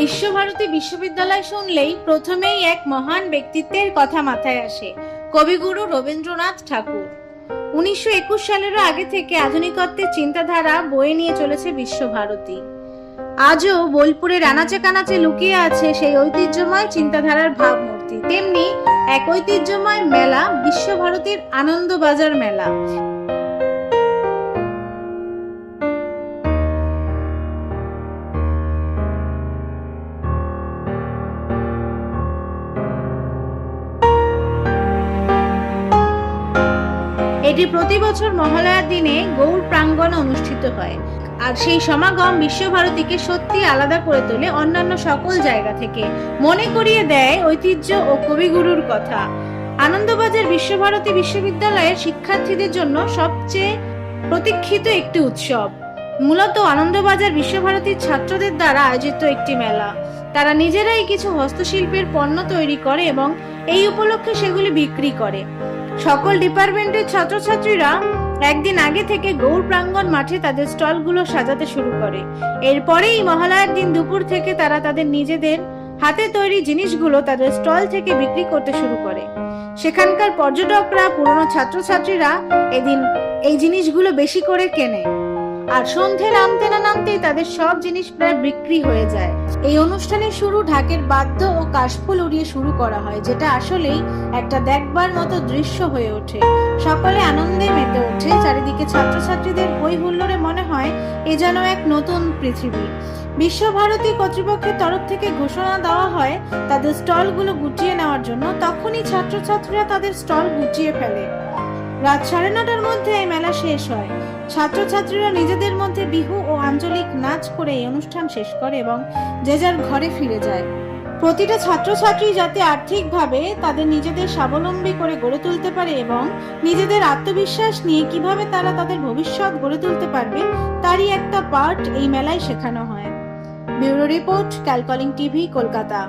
বিশ্বভারতী বিশ্ববিদ্যালয় শুনলেই প্রথমেই এক মহান ব্যক্তিত্বের কথা মাথায় আসে। কবিগুরু রবীন্দ্রনাথ ঠাকুর। উনিশশো একুশ সালেরও আগে থেকে আধুনিকত্বের চিন্তাধারা বয়ে নিয়ে চলেছে বিশ্বভারতী। আজও বোলপুরের আনাচে কানাচে লুকিয়ে আছে সেই ঐতিহ্যময় চিন্তাধারার ভাবমূর্তি। তেমনি এক ঐতিহ্যময় মেলা বিশ্বভারতীর আনন্দবাজার মেলা। এটি প্রতি বছর মহালয়ার দিনে গৌর প্রাঙ্গণে অনুষ্ঠিত হয়। আর সেই সমাগম বিশ্বভারতীকে সত্যি আলাদা করে তোলে অন্যান্য সকল জায়গা থেকে। মনে করিয়ে দেয় ঐতিহ্য ও কবিগুরুর কথা। আনন্দবাজার বিশ্বভারতী বিশ্ববিদ্যালয়ের শিক্ষার্থীদের জন্য সবচেয়ে প্রতীক্ষিত একটি উৎসব। মূলত আনন্দবাজার বিশ্বভারতীর ছাত্রদের দ্বারা আয়োজিত একটি মেলা। তারা নিজেরাই কিছু হস্তশিল্পের পণ্য তৈরি করে এবং এই উপলক্ষে সেগুলি বিক্রি করে। সকল ডিপার্টমেন্টের ছাত্রছাত্রীরা একদিন আগে থেকে গৌর প্রাঙ্গণ মাঠে তাদের স্টলগুলো সাজাতে শুরু করে। এরপরেই মহালয়ার দিন দুপুর থেকে তারা তাদের নিজেদের হাতে তৈরি জিনিসগুলো তাদের স্টল থেকে বিক্রি করতে শুরু করে। সেখানকার পর্যটকরা, পুরনো ছাত্রছাত্রীরা এদিন এই জিনিসগুলো বেশি করে কেনে। আর সন্ধে নামতে না নামতেই তাদের সব জিনিস প্রায় বিক্রি হয়ে যায়। এই অনুষ্ঠানের শুরু ঢাকের বাদ্য ও কাশফুল উড়িয়ে শুরু করা হয়, যেটা আসলেই একটা দেখবার মতো দৃশ্য হয়ে ওঠে। সকলে আনন্দে মেতে ওঠে। চারিদিকে ছাত্রছাত্রীদের হই হুল্লোড়ে মনে হয় এ যেন এক নতুন পৃথিবী। বিশ্বভারতী কর্তৃপক্ষের তরফ থেকে ঘোষণা দেওয়া হয়, তাদের স্টলগুলো গুটিয়ে নেওয়ার জন্য। তখনই ছাত্রছাত্রীরা তাদের স্টল গুটিয়ে ফেলে। রাত সাড়ে নটার মধ্যে এই মেলা শেষ হয়। ছাত্রছাত্রীরা নিজেদের মধ্যে বিহু ও আঞ্চলিক নাচ করে এই অনুষ্ঠান শেষ করে এবং যে যার ঘরে ফিরে যায়। প্রতিটা ছাত্রছাত্রী যাতে আর্থিকভাবে তাদের নিজেদের স্বাবলম্বী করে গড়ে তুলতে পারে এবং নিজেদের আত্মবিশ্বাস নিয়ে কীভাবে তারা তাদের ভবিষ্যৎ গড়ে তুলতে পারবে, তারই একটা পার্ট এই মেলায় শেখানো হয়। Bureau report, CalCalling TV, Kolkata.